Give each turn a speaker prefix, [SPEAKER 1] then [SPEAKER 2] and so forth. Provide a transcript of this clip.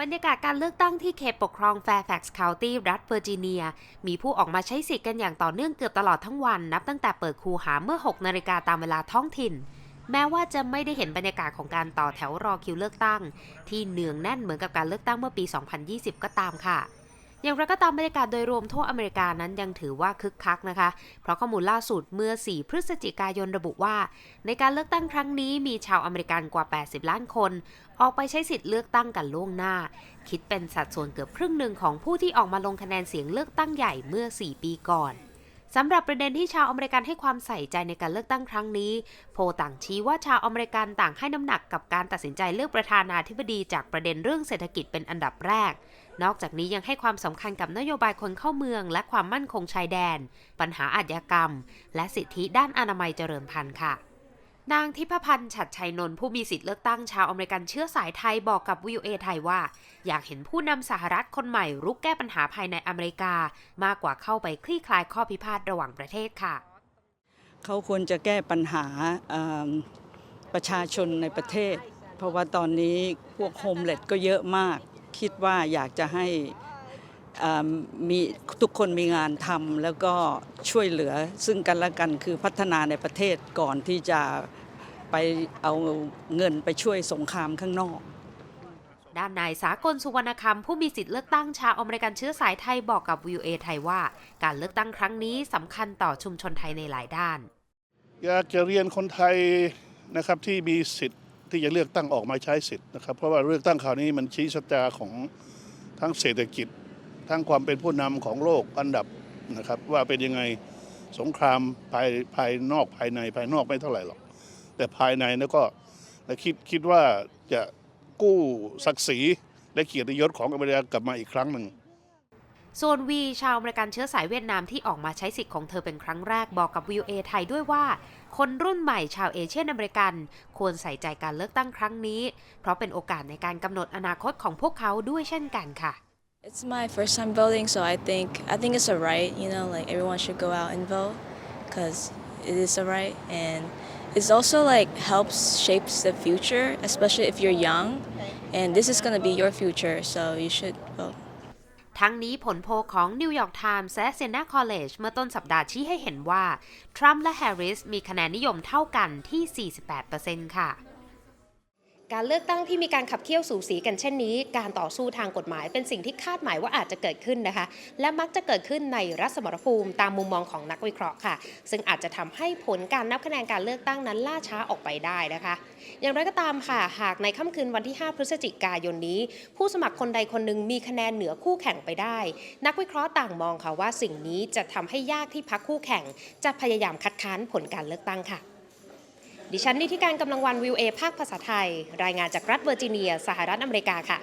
[SPEAKER 1] บรรยากาศการเลือกตั้งที่เขตปกครองแฟร์แฟกซ์ c าวตี้รัฐเวอร์จิเนีย มีผู้ออกมาใช้สิทธิ์กันอย่างต่อเนื่องเกือบตลอดทั้งวัน นับตั้งแต่เปิดคูหาเมื่อ 6 นาฬิกาตามเวลาท้องถิ่น แม้ว่าจะไม่ได้เห็นบรรยากาศของการต่อแถวรอคิวเลือกตั้ง ที่เนืองแน่นเหมือนกับการเลือกตั้งเมื่อปี 2020 ก็ตามค่ะ อย่างไรก็ตามบรรยากาศโดยรวมทั่วอเมริกานั้นยังถือว่าคึกคักนะคะ เพราะข้อมูลล่าสุดเมื่อ 4 พฤศจิกายนระบุว่า ในการเลือกตั้งครั้งนี้มีชาวอเมริกันกว่า 80 ล้านคน ออกไปใช้สิทธิ์เลือกตั้งกันล่วงหน้า คิดเป็นสัดส่วนเกือบครึ่งหนึ่งของผู้ที่ออกมาลงคะแนนเสียงเลือกตั้งใหญ่เมื่อ 4 ปีก่อนสำหรับประเด็นที่ชาวอเมริกันให้ความใส่ใจในการเลือกตั้งครั้งนี้ โพต่างชี้ว่าชาวอเมริกันต่างให้น้ำหนักกับการตัดสินใจเลือกประธานาธิบดีจากประเด็นเรื่องเศรษฐกิจเป็นอันดับแรก นอกจากนี้ยังให้ความสำคัญกับนโยบายคนเข้าเมือง และความมั่นคงชายแดน ปัญหาอาชญากรรม และสิทธิด้านอนามัยเจริญพันธุ์ค่ะนางทิพพันธ์ฉัดชัยนนท์ผู้มีสิทธิ์เลือกตั้งชาวอเมริกันเชื้อสายไทยบอกกับวิวเอไทยว่า อยากเห็นผู้นำสหรัฐคนใหม่รุกแก้ปัญหาภายในอเมริกา มากกว่าเข้าไปคลี่คลายข้อพิพาทระหว่างประเทศค่ะ
[SPEAKER 2] เขาควรจะแก้ปัญหาประชาชนในประเทศ เพราะว่าตอนนี้พวกโฮมเลดก็เยอะมาก คิดว่าอยากจะให้เอิ่มมีทุกคนมีงานทำแล้วก็ช่วยเหลือซึ่งกันและกันคือพัฒนาในประเทศก่อนที่จะไปเอาเงินไปช่วยสงครามข้างนอก
[SPEAKER 1] ด้านนายสากลสุวรรณคำผู้มีสิทธิ์เลือกตั้งชาวอเมริกันเชื้อสายไทยบอกกับวิวเอไทยว่า การเลือกตั้งครั้งนี้สำคัญต่อชุมชนไทยในหลายด้าน
[SPEAKER 3] อยากจะเรียนคนไทยนะครับที่มีสิทธิ์ ที่จะเลือกตั้งออกมาใช้สิทธิ์นะครับ เพราะว่าเลือกตั้งคราวนี้มันชี้ชะตาของทั้งเศรษฐกิจ ทั้งความเป็นผู้นำของโลกอันดับนะครับ ว่าเป็นยังไงสงครามภายภายนอกภายในภายนอกไม่เท่าไหร่หรอก แต่ภายในแล้วก็และคิดคิดว่าจะกู้ศักดิ์ศรีและเกียรติยศของอเมริกากลับมาอีกครั้งหนึ่ง
[SPEAKER 1] ส่วนวีชาวอเมริกันเชื้อสายเวียดนามที่ออกมาใช้สิทธิ์ของเธอเป็นครั้งแรกบอกกับวิวเอไทยด้วยว่า คนรุ่นใหม่ชาวเอเชียนอเมริกัน ควรใส่ใจการเลือกตั้งครั้งนี้ เพราะเป็นโอกาสในการกำหนดอนาคตของพวกเขาด้วยเช่นกันค่ะ
[SPEAKER 4] It's my first time voting, so I think I think it's a right. You know, like everyone should go out and vote because it is a right, and it's also like helps shapes the future, especially if you're young, and this is gonna be your future, so you should vote.
[SPEAKER 1] ทั้งนี้ผลโพลของ New York Times และ Siena College เมื่อต้นสัปดาห์ชี้ให้เห็นว่า ทรัมป์และแฮร์ริสมีคะแนนนิยมเท่ากันที่ 48%ค่ะ การเลือกตั้งที่มีการขับเคี่ยวสูสีกันเช่นนี้ การต่อสู้ทางกฎหมายเป็นสิ่งที่คาดหมายว่าอาจจะเกิดขึ้นนะคะ และมักจะเกิดขึ้นในรัฐสมรภูมิตามมุมมองของนักวิเคราะห์ค่ะ ซึ่งอาจจะทำให้ผลการนับคะแนนการเลือกตั้งนั้นล่าช้าออกไปได้นะคะ อย่างไรก็ตามค่ะ หากในค่ำคืนวันที่ 5 พฤศจิกายนนี้ ผู้สมัครคนใดคนหนึ่งมีคะแนนเหนือคู่แข่งไปได้ นักวิเคราะห์ต่างมองค่ะว่าสิ่งนี้จะทำให้ยากที่พักคู่แข่ง จะพยายามคัดค้านผลการเลือกตั้งค่ะ ดิฉันนิติการกำลังวันวิวเอภาคภาษาไทย รายงานจากรัฐเวอร์จิเนีย สหรัฐอเมริกาค่ะ